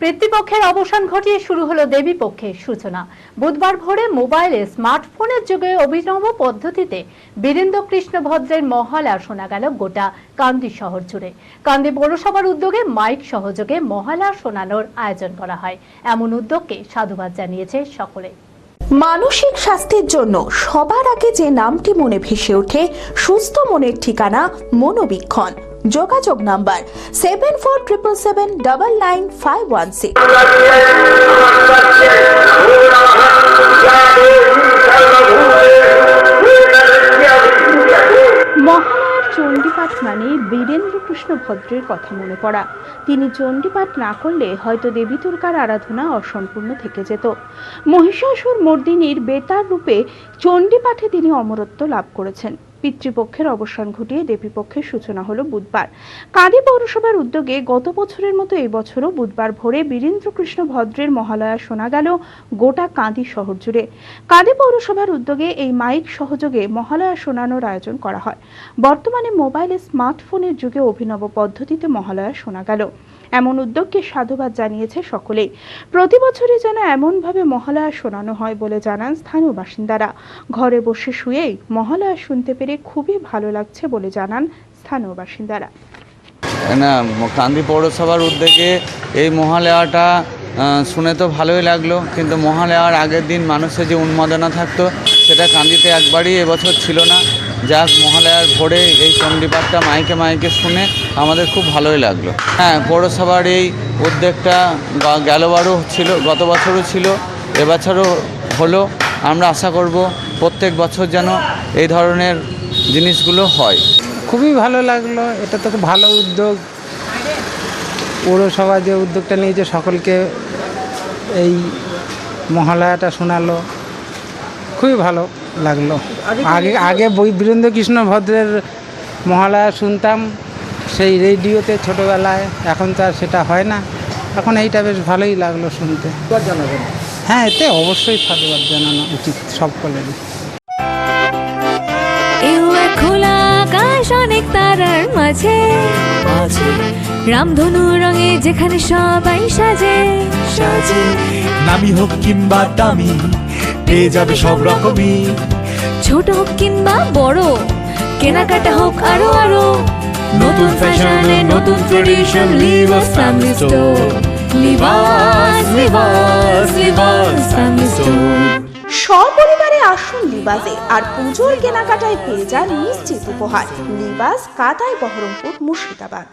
পিতৃপক্ষের অবসান ঘটিয়ে শুরু হলো দেবী পক্ষের সূচনা। বুধবার ভোরে মোবাইলে স্মার্টফোনের যুগে অভিনব পদ্ধতিতে বীরেন্দ্র কৃষ্ণ ভদ্রের মহালয়া শোনা গেল গোটা কান্দি শহর জুড়ে। কান্দি পৌরসভার উদ্যোগে মাইক সহযোগে মহালয়া শোনানোর আয়োজন করা হয়। এমন উদ্যোগকে সাধুবাদ জানিয়েছে সকলে। মানসিক স্বাস্থ্যের জন্য সবার আগে যে নামটি মনে ভেসে ওঠে, সুস্থ মনের ঠিকানা মনোবীক্ষণ। যোগাযোগ number seven four triple seven double nine five one six চণ্ডীপাঠ মানে বীরেন্দ্র কৃষ্ণ ভদ্রের কথা মনে পড়া। তিনি চণ্ডীপাঠ না করলে হয়তো দেবী দুর্গার আরাধনা অসম্পূর্ণ থেকে যেত। মহিষাসুর মর্দিনীর বেতার রূপে চণ্ডীপাঠে তিনি অমরত্ব লাভ করেছেন। পিতৃপক্ষের অবসান ঘটিয়ে দেবীপক্ষের সূচনা হলো বুধবার। কাঁদি পৌরসভার উদ্যোগে গত বছরের মতো এই বছরও বুধবার ভোরে বীরেন্দ্র কৃষ্ণ ভদ্রের মহালয়া শোনা গেল গোটা কাঁদি শহর জুড়ে। কাঁদি পৌরসভার উদ্যোগে এই মাইক সহযোগে মহালয়া শোনানোর আয়োজন করা হয়। বর্তমানে মোবাইলে স্মার্টফোনের যুগে অভিনব পদ্ধতিতে মহালয়া শোনা গেল। এমন উদ্যোগকে সাধুবাদ জানিয়েছে সকলেই। প্রতি বছরই যেন এমনভাবে মহালয়া শোনানো হয় বলে জানান স্থানীয় বাসিন্দারা। ঘরে বসে শুয়েই মহালয়া শুনতে পেরে খুবই ভালো লাগছে বলে জানান স্থানীয় বাসিন্দারা। না, কান্দি পৌরসভার উদ্যোগে এই মহালয়াটা শুনে তো ভালোই লাগল। কিন্তু মহালয়ার আগের দিন মানুষের যে উন্মাদনা থাকতো, সেটা কান্দিতে একবারই এবছর ছিল না। যাক মহালয়ার ভোরে এই চণ্ডীপাঠটা মাইকে মাইকে শুনে আমাদের খুব ভালোই লাগল। হ্যাঁ পৌরসভার এই উদ্যোগটা গেলবারও ছিল, গত বছরও ছিল, এবছরও হলো। আমরা আশা করব প্রত্যেক বছর যেন এই ধরনের জিনিসগুলো হয়। খুবই ভালো লাগল, এটা তো ভালো উদ্যোগ। পৌরসভা যে উদ্যোগটা নিয়েছে সকলকে এই মহালয়াটা শোনালো। খুবই ভালো। লাগল। আগে আগে বই বীরেন্দ্র কৃষ্ণ ভদ্রের মহালয়া শুনতাম সেই রেডিওতে ছোটোবেলায় এখন তো আর সেটা হয় না। এখন এইটা বেশ ভালোই লাগল শুনতে। হ্যাঁ এতে অবশ্যই সাধুবাদ জানানো উচিত সকলেরই খোলা আকাশ অনেক তারার মাঝে। রামধনু রঙে যেখানে সবাই সাজে সাজে। নামি হোক কিংবা দামি পেয়ে যাবে সব রকমই। ছোট হোক কিংবা বড় কেনাকাটা হোক আরও আরও। নতুন ফ্যাশনে নতুন tradition livers family store Libas Libas Libas family store সপরিবারে আসুন লিবাজে আর পুজোর কেনাকাটায় পেয়ে যান নিশ্চিত উপহার। লিবাস কাতায় বহরমপুর মুর্শিদাবাদ।